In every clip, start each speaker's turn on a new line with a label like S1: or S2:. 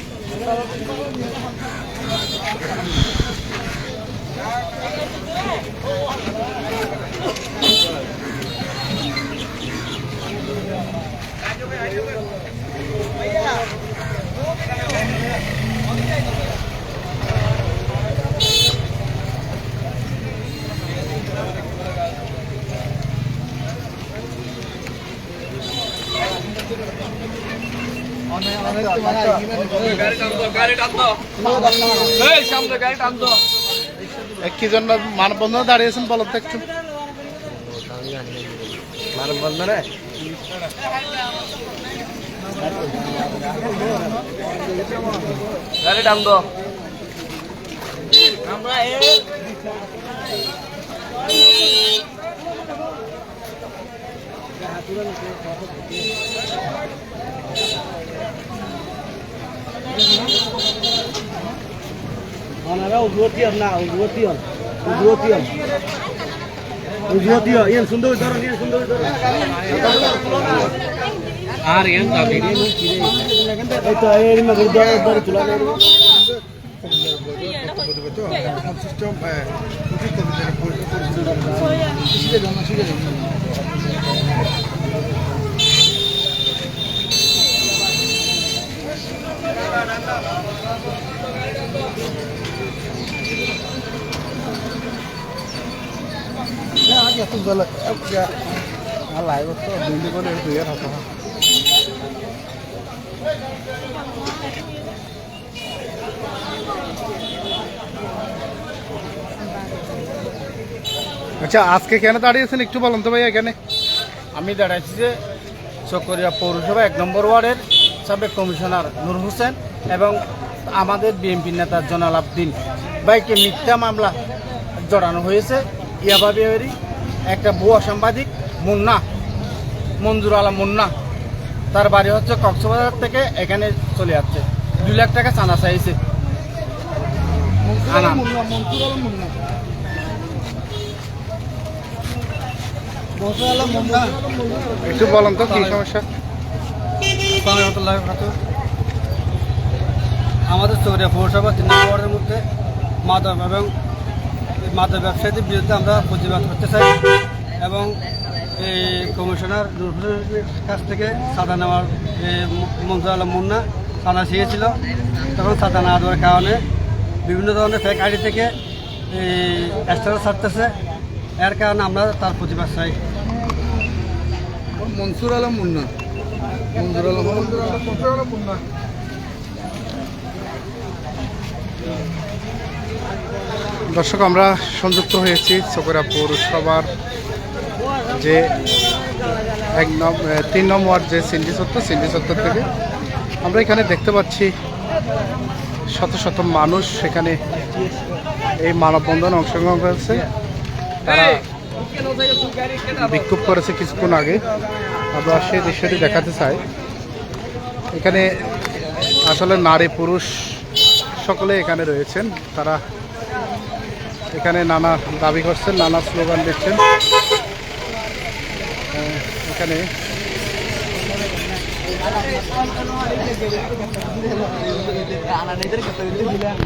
S1: গাড়ি টানতো গাড়ি টানতো এই সামনে গাড়ি টানতো
S2: এ, কি জন্য মানববন্ধনে দাঁড়িয়েছেন বলো তো একটু?
S1: মানববন্ধনে গাড়ি টানতো। আমরা
S3: ওনারা উজুয়তিয়ন না উজুয়তিয়ন উজুয়তিয়ন উজুয়তিয় ইয়ান সুন্দর ধরন ইয়ান সুন্দর ধরন
S1: আর এন দাবি
S3: এই তো এই মা গুরু দ্বারা দ্বারা চলা গেল
S2: আচ্ছা আজকে কেন দাঁড়িয়েছেন একটু বলুন তো ভাই এখানে?
S3: আমি দাঁড়াইছি যে চকরিয়া পৌরসভা এক নম্বর ওয়ার্ডের সাবেক কমিশনার নূর হোসেন এবং আমাদের বিএনপি নেতা জনাল আবদিন। বাইকে মিথ্যা মামলা জড়ানো হয়েছে, ইয়াবা বিহারি একটা ভুয়া সাংবাদিক মুন্না মঞ্জুর আলম মুন্না। তার বাড়ি হচ্ছে কক্সবাজার থেকে এখানে চলে যাচ্ছে। দুই লাখ টাকা চানা চাইছে।
S2: একটু বলুন তো কি সমস্যা?
S3: আমাদের চৌরিয়া পৌরসভা তিন নম্বর ওয়ার্ডের মধ্যে মাদক এবং মাদক ব্যবসায়ীদের বিরুদ্ধে আমরা প্রতিবাদ করতে চাই এবং এই কমিশনার নূর হোসেনের কাছ থেকে সাদা নেওয়ার মঞ্জুর আলম মুন্না সাদা শিখেছিল। তখন সাদা না দেওয়ার কারণে বিভিন্ন ধরনের ফেক আইডি থেকে এই স্টার ছাড়তেছে। এর কারণে আমরা তার প্রতিবাদ চাই।
S2: মনসুর আলম মুন্না। মঞ্জুর আলম দর্শক, আমরা সংযুক্ত হয়েছি চকরা পৌরসভার যে এক তিন নম্বর যে সিন্ডি চত্বর সিন্ডি চত্বর থেকে আমরা এখানে দেখতে পাচ্ছি শত শত মানুষ সেখানে এই মানববন্ধনে অংশগ্রহণ করেছে। তারা বিক্ষোভ করেছে কিছুক্ষণ আগে। আমরা সেই দৃশ্যটি দেখাতে চাই। এখানে আসলে নারী পুরুষ সকলে এখানে রয়েছেন। তারা এখানে নানা দাবি করছেন, নানা স্লোগান দিচ্ছেন। এখানে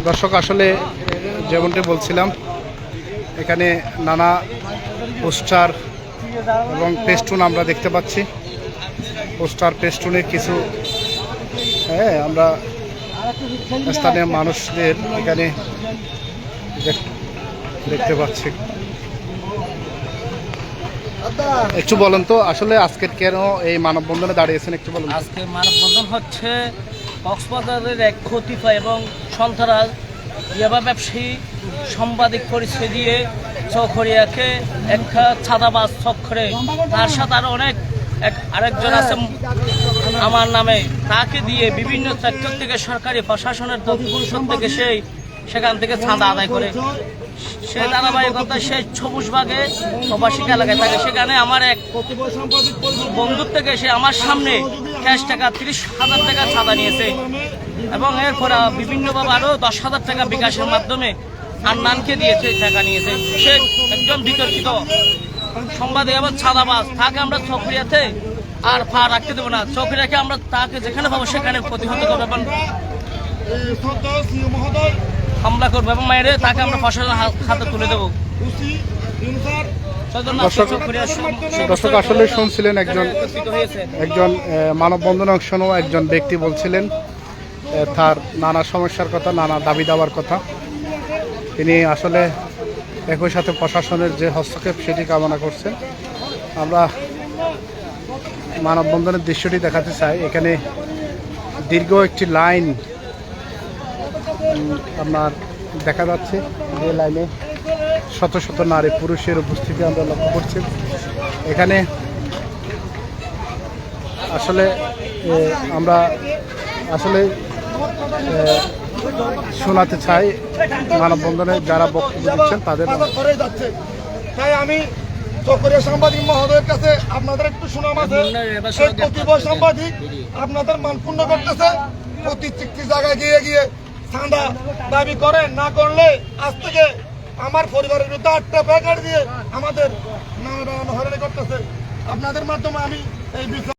S2: দর্শক, আসলে যেমনটি বলছিলাম, এখানে নানা পোস্টার এবং পেস্টুন আমরা দেখতে পাচ্ছি। পোস্টার পেস্টুনের কিছু হ্যাঁ আমরা স্থানীয় মানুষদের এখানে দেখতে পাচ্ছি। একটু বলেন তো আসলে আজকের কেন এই মানববন্ধনে দাঁড়িয়েছেন একটু বলুন।
S4: আজকে মানববন্ধন হচ্ছে কক্সবাজারের এক ক্ষতিফা এবং সন্ত্রাস ইয়াবা ব্যবসায়ী সাংবাদিক পরিচয় দিয়ে চৌখরিয়াকে একটা ছাদাবাজ চক্রে তার সাথে আরও অনেক এক আরেকজন আছে আমার নামে। তাকে দিয়ে বিভিন্ন সেক্টর থেকে সরকারি প্রশাসনের থেকে সেই সেখান থেকে চাঁদা আদায় করে। সে ধারাবাহিকতা সেই সবুজবাগে প্রবাসিক এলাকায় থাকে। সেখানে আমার এক বন্ধুর থেকে সে আমার সামনে ক্যাশ টাকা, তিরিশ হাজার টাকা চাঁদা নিয়েছে। এবং এরপরে বিভিন্নভাবে আরও দশ হাজার টাকা বিকাশের মাধ্যমে আন্নানকে দিয়েছে টাকা নিয়েছে। সে একজন বিতর্কিত সংবাদে আবার ছাদাবাজ। তাকে আমরা চকরিয়াতে আর পা রাখতে দেবো না। চকরিয়াকে আমরা তাকে যেখানে পাবো সেখানে প্রতিহত করব। এবং হামলা করব এবং মায়ের তাকে আমরা প্রশাসনের হাত- তুলে দেবো।
S2: দর্শক- আসলে শুনছিলেন একজন একজন মানববন্ধনে অংশ নেওয়া একজন ব্যক্তি বলছিলেন তার নানা সমস্যার কথা নানা দাবি দাবার কথা। তিনি আসলে একই সাথে প্রশাসনের যে হস্তক্ষেপ সেটি কামনা করছেন। আমরা মানববন্ধনের দৃশ্যটি দেখাতে চাই। এখানে দীর্ঘ একটি লাইন আপনার দেখা যাচ্ছে যে লাইনে শত শত নারী পুরুষের উপস্থিতি আমরা লক্ষ্য করছি। এখানে আসলে আমরা আসলে শোনাতে চাই মানববন্ধনে যারা বক্তব্য দিচ্ছেন তাদের
S5: বাজার করে যাচ্ছে তাই আমি চকরিয়া সাংবাদিক মহোদয়ের কাছে আপনাদের একটু সুনাম আছে। সেই প্রতিভা সাংবাদিক আপনাদের মানপূর্ণ করতেছে। প্রতি জায়গায় গিয়ে গিয়ে চাঁদা দাবি করেন, না করলে আজ থেকে আমার পরিবারের বিরুদ্ধে আটটা প্যাকেট দিয়ে আমাদের হয়রানি করতেছে। আপনাদের মাধ্যমে আমি এই বিষয়ে